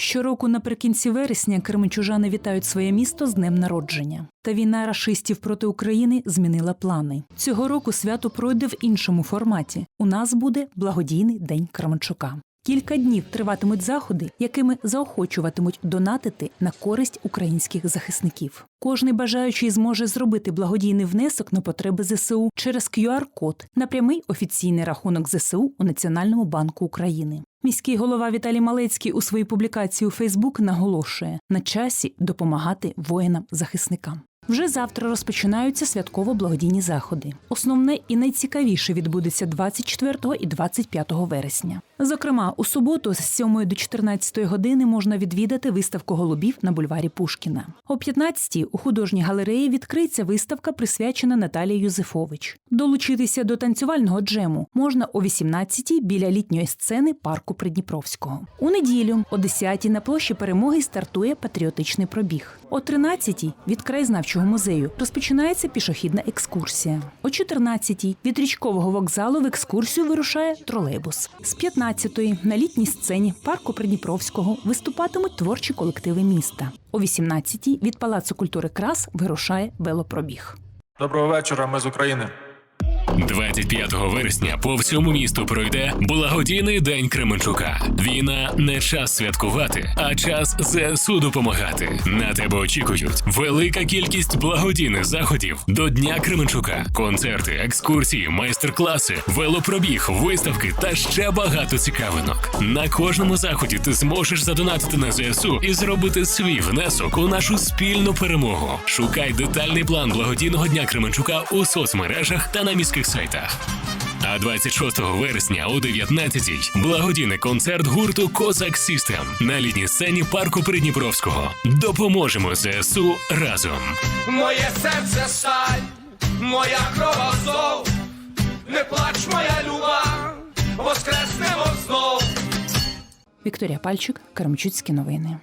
Щороку наприкінці вересня кременчужани вітають своє місто з днем народження. Та війна рашистів проти України змінила плани. Цього року свято пройде в іншому форматі. У нас буде благодійний день Кременчука. Кілька днів триватимуть заходи, якими заохочуватимуть донатити на користь українських захисників. Кожний бажаючий зможе зробити благодійний внесок на потреби ЗСУ через QR-код на прямий офіційний рахунок ЗСУ у Національному банку України. Міський голова Віталій Малецький у своїй публікації у Фейсбук наголошує на часі допомагати воїнам-захисникам. Вже завтра розпочинаються святково-благодійні заходи. Основне і найцікавіше відбудеться 24 і 25 вересня. Зокрема, у суботу з 7 до 14 години можна відвідати виставку голубів на бульварі Пушкіна. О 15 у художній галереї відкриється виставка, присвячена Наталії Юзефович. Долучитися до танцювального джему можна о 18 біля літньої сцени парку Придніпровського. У неділю о 10 на площі перемоги стартує патріотичний пробіг. О 13 від краєзнавчого музею розпочинається пішохідна екскурсія. О 14 від річкового вокзалу в екскурсію вирушає тролейбус. З 15 на літній сцені парку Придніпровського виступатимуть творчі колективи міста. О 18 від Палацу культури Крас вирушає велопробіг. Доброго вечора, ми з України. 25 вересня по всьому місту пройде благодійний день Кременчука. Війна не час святкувати, а час ЗСУ допомагати. На тебе очікують велика кількість благодійних заходів до Дня Кременчука, концерти, екскурсії, майстер-класи, велопробіг, виставки та ще багато цікавинок. На кожному заході ти зможеш задонатити на ЗСУ і зробити свій внесок у нашу спільну перемогу. Шукай детальний план благодійного дня Кременчука у соцмережах та на міських сайтах. А 26 вересня о 19-й благодійний концерт гурту Козак Сістем на літній сцені парку Придніпровського. Допоможемо ЗСУ разом. Моє серце сталь, моя кров азов, не плач, моя люба, воскреснемо знов. Вікторія Пальчик, Карамчуцькі новини.